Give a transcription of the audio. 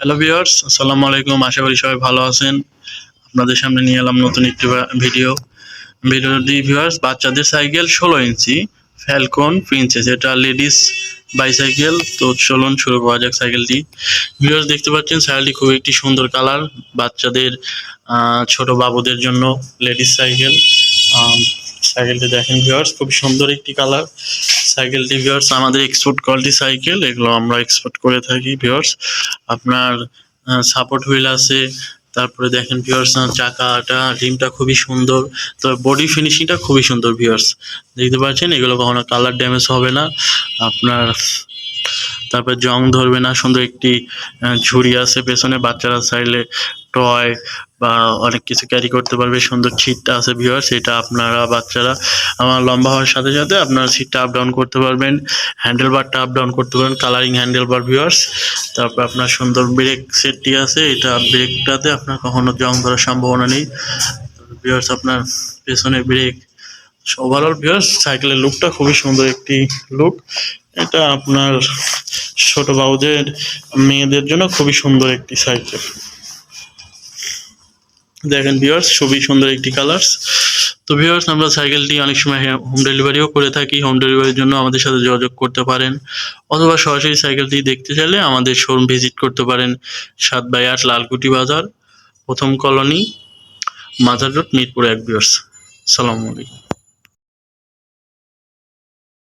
Hello viewers আসসালামু আলাইকুম। আশা করি সবাই ভালো আছেন। আপনাদের সামনে নিয়ে এলাম নতুন একটি ভিডিও ভিডিওটি ভিউয়ার্স বাচ্চাদের সাইকেল ষোলো ইঞ্চি ফ্যালকন প্রিন্সেস এটা লেডিস বাইসাইকেল তো চলুন শুরু করা যাক সাইকেলটি ভিউয়ার্স দেখতে পাচ্ছেন সাইকেলটি খুব একটি সুন্দর কালার বাচ্চাদের ছোট বাবুদের জন্য লেডিস সাইকেল সাইকেলটি দেখেন ভিউয়ার্স খুব সুন্দর একটি কালার সাইকেলটি ভিউয়ার্স আমাদের এক্সপোর্ট কোয়ালিটি সাইকেল এগুলো আমরা এক্সপোর্ট করে থাকি ভিউয়ার্স আপনার সাপোর্ট হুইল আছে, তারপরে দেখেন ভিউয়ার্স চাকাটা রিমটা খুবই সুন্দর, তো বডি ফিনিশিংটা খুবই সুন্দর ভিউয়ার্স দেখতে পাচ্ছেন, এগুলো কখনো কালার ড্যামেজ হবে না। আপনার তারপর জং ধরবে না, সুন্দর একটি ঝুড়ি আছে পেছনে, বাচ্চারা চাইলে টয় বা অনেক কিছু ক্যারি করতে পারবে, সুন্দর সিটটা আছে ভিউয়ার্স এটা আপনারা বাচ্চারা আমার লম্বা হওয়ার সাথে সাথে আপনারা সিটটা আপ ডাউন করতে পারবেন হ্যান্ডেল বারটা আপ ডাউন করতে পারবেন কালারিং হ্যান্ডেল বার ভিউয়ার্স তারপর আপনার সুন্দর ব্রেক সেটটি আছে, এটা ব্রেকটাতে আপনার কখনো জং ধরার সম্ভাবনা নেই ভিউয়ার্স আপনার পেছনে ব্রেক ওভারঅল ভিউয়ার্স সাইকেলের লুকটা খুবই সুন্দর একটি লুক এটা আপনার ছোট বাবুদের, মেয়েদের জন্য খুবই সুন্দর একটি সাইকেল। দেখেন ভিউয়ার্স খুবই সুন্দর একটি কালার্স তো ভিউয়ার্স আমরা সাইকেলটি অনেক সময় হোম ডেলিভারিও করে থাকি। হোম ডেলিভারির জন্য আমাদের সাথে যোগাযোগ করতে পারেন। অথবা সরাসরি সাইকেলটি দেখতে চাইলে আমাদের শোরুম ভিজিট করতে পারেন সাত বাই আট লালকুটি বাজার, প্রথম কলোনি, মাজার রোড, মিরপুর এক ভিউয়ার্স সালামু আলাইকুম।